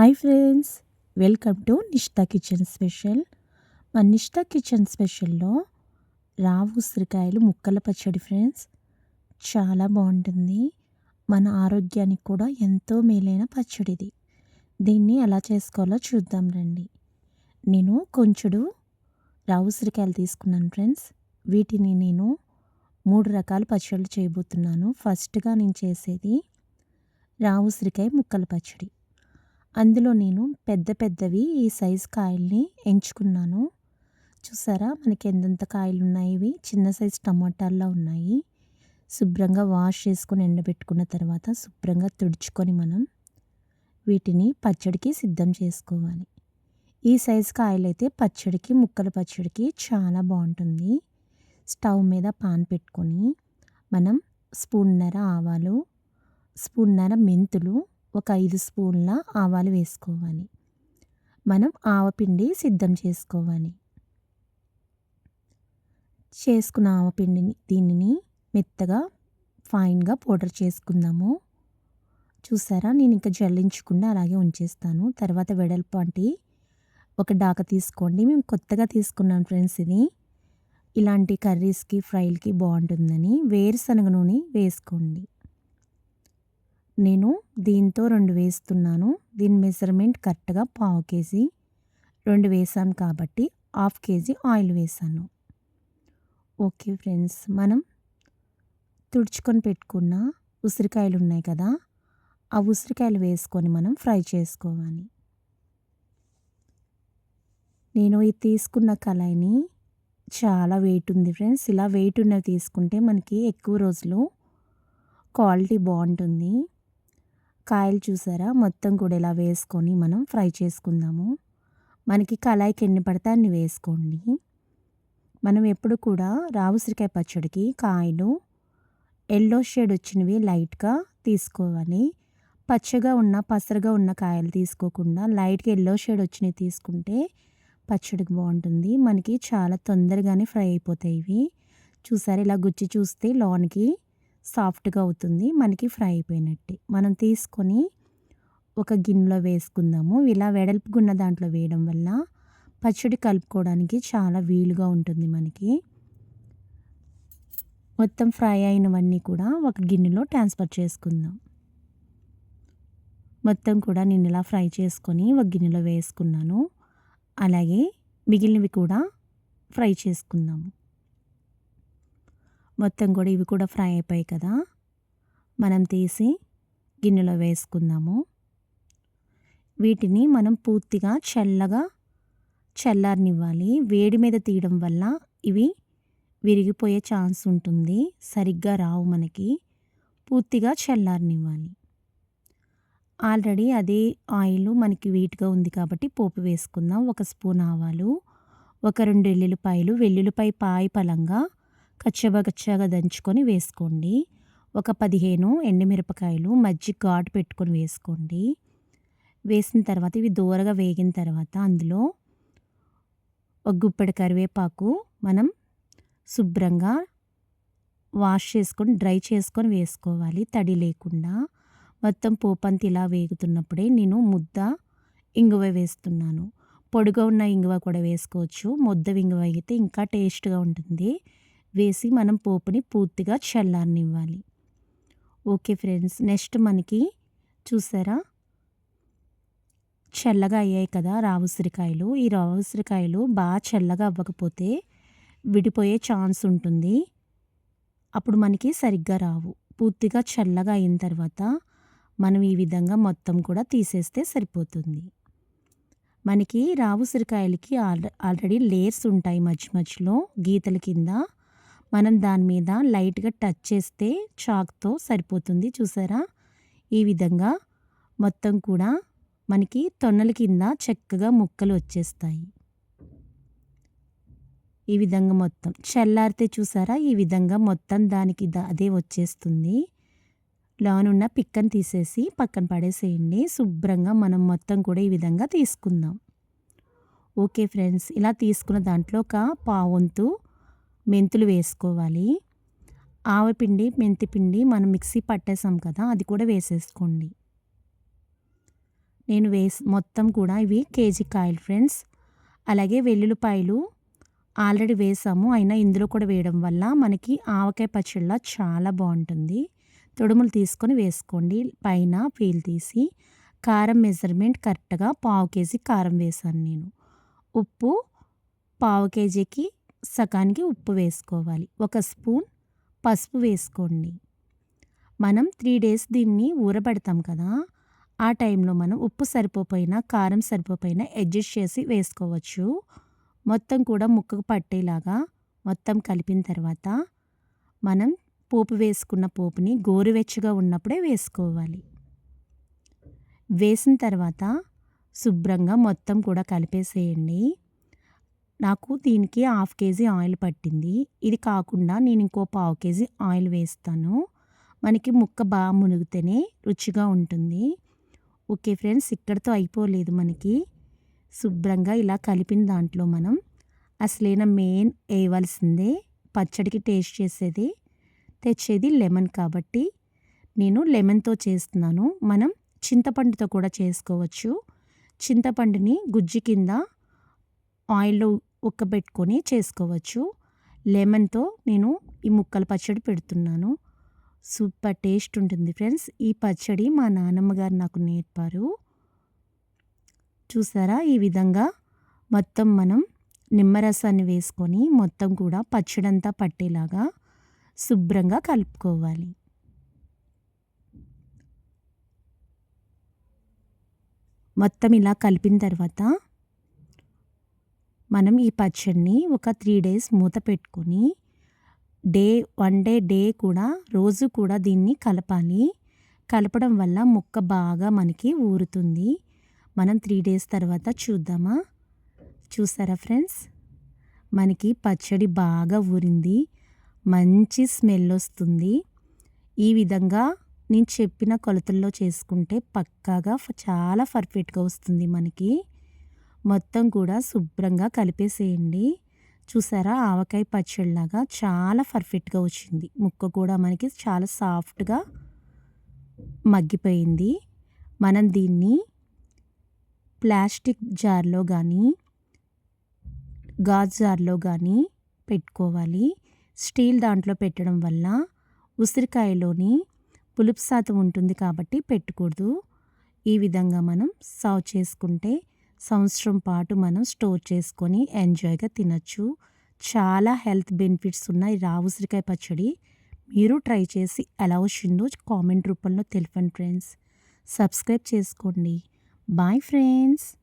Hi friends welcome to Nishtha kitchen special. మా Nishtha kitchen స్పెషల్లో రావు ఉసిరికాయలు ముక్కల పచ్చడి ఫ్రెండ్స్ చాలా బాగుంటుంది. మన ఆరోగ్యానికి కూడా ఎంతో మేలైన పచ్చడిది. దీన్ని ఎలా చేసుకోవాలో చూద్దాం రండి. నేను కొంచెడు రావు ఉసిరికాయలు తీసుకున్నాను ఫ్రెండ్స్. వీటిని నేను మూడు రకాల పచ్చళ్ళు చేయబోతున్నాను. ఫస్ట్గా నేను చేసేది రావు ఉసిరికాయ ముక్కల పచ్చడి. అందులో నేను పెద్ద పెద్దవి ఈ సైజ్ కాయల్ని ఎంచుకున్నాను. చూసారా? మనకి ఎంతెంత కాయలు ఉన్నాయి ఇవి? చిన్న సైజ్ టమాటాల్లో ఉన్నాయి. శుభ్రంగా వాష్ చేసుకొని ఎండబెట్టుకున్న తర్వాత శుభ్రంగా తుడుచుకొని మనం వీటిని పచ్చడికి సిద్ధం చేసుకోవాలి. ఈ సైజు కాయలైతే పచ్చడికి ముక్కల పచ్చడికి చాలా బాగుంటుంది. స్టవ్ మీద పాన్ పెట్టుకొని మనం స్పూన్నర ఆవాలు స్పూన్నర మెంతులు ఒక ఐదు స్పూన్ల ఆవాలు వేసుకోవాలి. మనం ఆవపిండి సిద్ధం చేసుకోవాలి. చేసుకున్న ఆవపిండిని దీనిని మెత్తగా ఫైన్గా పౌడర్ చేసుకుందాము. చూసారా? నేను ఇంకా జల్లించకుండా అలాగే ఉంచేస్తాను. తర్వాత వెడల్పాటి ఒక డాక తీసుకోండి. మేము కొత్తగా తీసుకున్నాం ఫ్రెండ్స్ ఇది. ఇలాంటి కర్రీస్కి ఫ్రైలకి బాగుంటుందని వేరుశనగ నూనె వేసుకోండి. నేను దీంతో రెండు వేస్తున్నాను. దీని మెజర్మెంట్ కరెక్ట్గా పావు కేజీ రెండు వేసాను కాబట్టి హాఫ్ కేజీ ఆయిల్ వేసాను. ఓకే ఫ్రెండ్స్ మనం తుడుచుకొని పెట్టుకున్న ఉసిరికాయలు ఉన్నాయి కదా ఆ ఉసిరికాయలు వేసుకొని మనం ఫ్రై చేసుకోవాలి. నేను ఇది తీసుకున్న కళాయిని చాలా వెయిట్ ఉంది ఫ్రెండ్స్. ఇలా వెయిట్ ఉన్నవి తీసుకుంటే మనకి ఎక్కువ రోజులు క్వాలిటీ బాగుంటుంది. కాయలు చూసారా? మొత్తం కూడా ఇలా వేసుకొని మనం ఫ్రై చేసుకుందాము. మనకి కళాయికి ఎన్ని పడితే అన్ని వేసుకోండి. మనం ఎప్పుడు కూడా రావుసిరికాయ పచ్చడికి కాయలు ఎల్లో షేడ్ వచ్చినవి లైట్గా తీసుకోవాలి. పచ్చగా ఉన్న పసరగా ఉన్న కాయలు తీసుకోకుండా లైట్గా ఎల్లో షేడ్ వచ్చినవి తీసుకుంటే పచ్చడికి బాగుంటుంది. మనకి చాలా తొందరగానే ఫ్రై అయిపోతాయి ఇవి. చూసారు? ఇలా గుచ్చి చూస్తే లోనికి సాఫ్ట్గా అవుతుంది. మనకి ఫ్రై అయిపోయినట్టే. మనం తీసుకొని ఒక గిన్నెలో వేసుకుందాము. ఇలా వెడల్పుకున్న దాంట్లో వేయడం వల్ల పచ్చడి కలుపుకోవడానికి చాలా వీలుగా ఉంటుంది మనకి. మొత్తం ఫ్రై అయినవన్నీ కూడా ఒక గిన్నెలో ట్రాన్స్ఫర్ చేసుకుందాం. మొత్తం కూడా నేను ఇలా ఫ్రై చేసుకొని ఒక గిన్నెలో వేసుకున్నాను. అలాగే మిగిలినవి కూడా ఫ్రై చేసుకుందాము. మొత్తం కూడా ఇవి కూడా ఫ్రై అయిపోయాయి కదా. మనం తీసి గిన్నెలో వేసుకుందాము. వీటిని మనం పూర్తిగా చల్లగా చల్లారనివ్వాలి. వేడి మీద తీయడం వల్ల ఇవి విరిగిపోయే ఛాన్స్ ఉంటుంది. సరిగ్గా రావు మనకి. పూర్తిగా చల్లారనివ్వాలి. ఆల్రెడీ అదే ఆయిల్ మనకి వీట్గా ఉంది కాబట్టి పోపు వేసుకుందాం. ఒక స్పూన్ ఆవాలు ఒక రెండు ఎల్లుల్లిపాయలు వెల్లుల్లిపాయ పాయ పలంగా కచ్చబగచ్చగా దంచుకొని వేసుకోండి. ఒక పదిహేను ఎండుమిరపకాయలు మజ్జి ఘాటు పెట్టుకొని వేసుకోండి. వేసిన తర్వాత ఇవి దూరగా వేగిన తర్వాత అందులో ఒక గుప్పెడు కరివేపాకు మనం శుభ్రంగా వాష్ చేసుకొని డ్రై చేసుకొని వేసుకోవాలి. తడి లేకుండా మొత్తం పోపంతి ఇలా వేగుతున్నప్పుడే నేను ముద్ద ఇంగువ వేస్తున్నాను. పొడిగా ఉన్న ఇంగువ కూడా వేసుకోవచ్చు. ముద్ద ఇంగువ అయితే ఇంకా టేస్ట్గా ఉంటుంది. వేసి మనం పోపుని పూర్తిగా చల్లారనివ్వాలి. ఓకే ఫ్రెండ్స్ నెక్స్ట్ మనకి చూసారా? చల్లగా అయ్యాయి కదా రావుసిరికాయలు ఈ రావుసిరికాయలు బాగా చల్లగా అవ్వకపోతే విడిపోయే ఛాన్స్ ఉంటుంది. అప్పుడు మనకి సరిగ్గా రావు. పూర్తిగా చల్లగా అయిన తర్వాత మనం ఈ విధంగా మొత్తం కూడా తీసేస్తే సరిపోతుంది. మనకి రావు ఉసిరికాయలకి ఆల్రెడీ లేయర్స్ ఉంటాయి మధ్య మధ్యలో గీతల కింద. మనం దాని మీద లైట్గా టచ్ చేస్తే చాక్తో సరిపోతుంది చూసారా? ఈ విధంగా మొత్తం కూడా మనకి తొన్నల కింద చక్కగా ముక్కలు వచ్చేస్తాయి. ఈ విధంగా మొత్తం చల్లారితే చూసారా? ఈ విధంగా మొత్తం దానికి అదే వచ్చేస్తుంది. లోనున్న పిక్కను తీసేసి పక్కన పడేసేయండి. శుభ్రంగా మనం మొత్తం కూడా ఈ విధంగా తీసుకుందాం. ఓకే ఫ్రెండ్స్ ఇలా తీసుకున్న దాంట్లో ఒక పావంతు మెంతులు వేసుకోవాలి. ఆవపిండి మెంతిపిండి మనం మిక్సీ పట్టేసాం కదా అది కూడా వేసేసుకోండి. నేను వేసి మొత్తం కూడా ఇవి కేజీ కాయలు ఫ్రెండ్స్. అలాగే వెల్లుల్లిపాయలు ఆల్రెడీ వేసాము అయినా ఇందులో కూడా వేయడం వల్ల మనకి ఆవకాయ పచ్చళ్ళ చాలా బాగుంటుంది. తొడుములు తీసుకొని వేసుకోండి పైన పీల్ తీసి. కారం మెజర్మెంట్ కరెక్ట్గా పావు కేజీ కారం వేసాను నేను. ఉప్పు పావు కేజీకి సగానికి ఉప్పు వేసుకోవాలి. ఒక స్పూన్ పసుపు వేసుకోండి. మనం త్రీ డేస్ దీన్ని ఊరబెడతాం కదా ఆ టైంలో మనం ఉప్పు సరిపోపోయినా కారం సరిపోపోయినా అడ్జస్ట్ చేసి వేసుకోవచ్చు. మొత్తం కూడా ముక్కకు పట్టేలాగా మొత్తం కలిపిన తర్వాత మనం పోపు వేసుకున్న పోపుని గోరువెచ్చగా ఉన్నప్పుడే వేసుకోవాలి. వేసిన తర్వాత శుభ్రంగా మొత్తం కూడా కలిపేసేయండి. నాకు దీనికి హాఫ్ కేజీ ఆయిల్ పట్టింది. ఇది కాకుండా నేను ఇంకో పావు కేజీ ఆయిల్ వేస్తాను. మనకి ముక్క బాగా మునిగితేనే రుచిగా ఉంటుంది. ఓకే ఫ్రెండ్స్ ఇక్కడితో అయిపోలేదు మనకి. శుభ్రంగా ఇలా కలిపిన దాంట్లో మనం అసలైన మెయిన్ వేయవలసిందే పచ్చడికి టేస్ట్ చేసేది. తెచ్చేది లెమన్ కాబట్టి నేను లెమన్తో చేస్తున్నాను. మనం చింతపండుతో కూడా చేసుకోవచ్చు. చింతపండుని గుజ్జు కింద ఆయిల్లో ఉక్కబెట్టుకొని చేసుకోవచ్చు. లెమన్తో నేను ఈ ముక్కల పచ్చడి పెడుతున్నాను. సూపర్ టేస్ట్ ఉంటుంది ఫ్రెండ్స్. ఈ పచ్చడి మా నాన్నమ్మ గారు నాకు నేర్పారు. చూసారా? ఈ విధంగా మొత్తం మనం నిమ్మరసాన్ని వేసుకొని మొత్తం కూడా పచ్చడంతా పట్టేలాగా శుభ్రంగా కలుపుకోవాలి. మొత్తం ఇలా కలిపిన తర్వాత మనం ఈ పచ్చడిని ఒక త్రీ డేస్ మూత పెట్టుకొని డే వన్ డే డే కూడా రోజు కూడా దీన్ని కలపాలి. కలపడం వల్ల ముక్క బాగా మనకి ఊరుతుంది. మనం త్రీ డేస్ తర్వాత చూద్దామా? చూసారా ఫ్రెండ్స్? మనకి పచ్చడి బాగా ఊరింది. మంచి స్మెల్ వస్తుంది. ఈ విధంగా నేను చెప్పిన కొలతల్లో చేసుకుంటే పక్కాగా చాలా పర్ఫెక్ట్గా వస్తుంది మనకి. మొత్తం కూడా శుభ్రంగా కలిపేసేయండి. చూసారా? ఆవకాయ పచ్చడిలాగా చాలా పర్ఫెక్ట్గా వచ్చింది. ముక్క కూడా మనకి చాలా సాఫ్ట్గా మగ్గిపోయింది. మనం దీన్ని ప్లాస్టిక్ జార్లో కానీ గాజు జార్లో కానీ పెట్టుకోవాలి. స్టీల్ దాంట్లో పెట్టడం వల్ల ఉసిరికాయలోని పులుపు శాతం ఉంటుంది కాబట్టి పెట్టకూడదు. ఈ విధంగా మనం సర్వ్ చేసుకుంటే సంవత్సరం పాటు మనం స్టోర్ చేసుకొని ఎంజాయ్గా తినచ్చు. చాలా హెల్త్ బెనిఫిట్స్ ఉన్నాయి రావుసిరికాయ పచ్చడి. మీరు ట్రై చేసి ఎలా వచ్చిందో కామెంట్ రూపంలో తెలిపండి ఫ్రెండ్స్. సబ్స్క్రైబ్ చేసుకోండి. Bye friends.